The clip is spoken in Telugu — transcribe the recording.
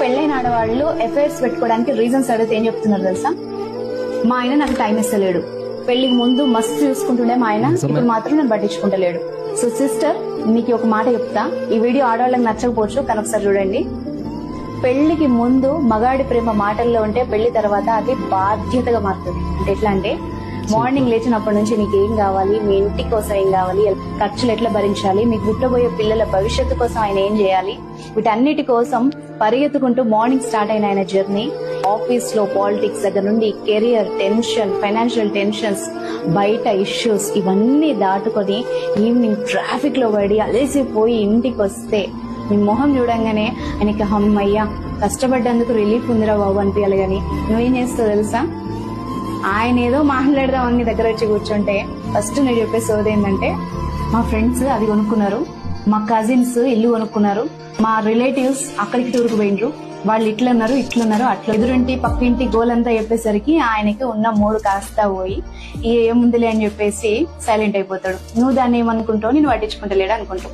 పెళ్ళైన ఆడవాళ్ళు ఎఫైర్స్ పెట్టుకోవడానికి రీజన్స్ అడిగితే ఏం చెప్తున్నారు తెలుసా? మా ఆయన నాకు టైం ఇస్తలేడు. పెళ్ళికి ముందు మస్తు చూసుకుంటుండే మా ఆయన. ఇప్పుడు మాత్రం నన్ను పట్టించుకుంటలేడు. సో సిస్టర్ మీకు ఒక మాట చెప్తా. ఈ వీడియో ఆడవాళ్ళకి నచ్చకపోవచ్చు కానీ ఒకసారి చూడండి. పెళ్ళికి ముందు మగాడి ప్రేమ మాటల్లో ఉంటే పెళ్ళి తర్వాత అది బాధ్యతగా మారుతుంది. అంటే ఎట్లా అంటే మార్నింగ్ లేచినప్పటి నుంచి నీకు ఏం కావాలి? మీ ఇంటి కోసం ఏం కావాలి? ఖర్చులు ఎట్లా భరించాలి? మీకు పుట్టబోయే పిల్లల భవిష్యత్తు కోసం ఆయన ఏం చేయాలి? వీటన్నిటి కోసం పరిగెత్తుకుంటూ మార్నింగ్ స్టార్ట్ అయిన ఆయన జర్నీ ఆఫీస్లో పాలిటిక్స్ దగ్గర నుండి కెరియర్ టెన్షన్ ఫైనాన్షియల్ టెన్షన్స్ బయట ఇష్యూస్ ఇవన్నీ దాటుకొని ఈవినింగ్ ట్రాఫిక్లో పడి అలసిపోయి ఇంటికి వస్తే నీ మొహం చూడంగానే ఆయనకి అమ్మయ్యా కష్టపడ్డందుకు రిలీఫ్ ఉందిరా బాబు అనిపించాలి కానీ నువ్వేం చేస్తావు తెలుసా? ఆయన ఏదో మాట్లాడదాం నీ దగ్గర వచ్చి కూర్చుంటే ఫస్ట్ నేను చెప్పే సోది ఏంటంటే మా ఫ్రెండ్స్ అది కొనుక్కున్నారు మా కజిన్స్ ఇల్లు కొనుక్కున్నారు మా రిలేటివ్స్ అక్కడికి టూర్కు పోయిండ్రు వాళ్ళు ఇట్లున్నారు ఇట్లున్నారు అట్లా ఎదురుంటి పక్కింటి గోలంతా చెప్పేసరికి ఆయనకి ఉన్న మూడు కాస్తా పోయి ఏముందిలే అని చెప్పేసి సైలెంట్ అయిపోతాడు. నువ్వు దాన్ని ఏమనుకుంటావు? నేను పట్టించుకుంటలేడు అనుకుంటావు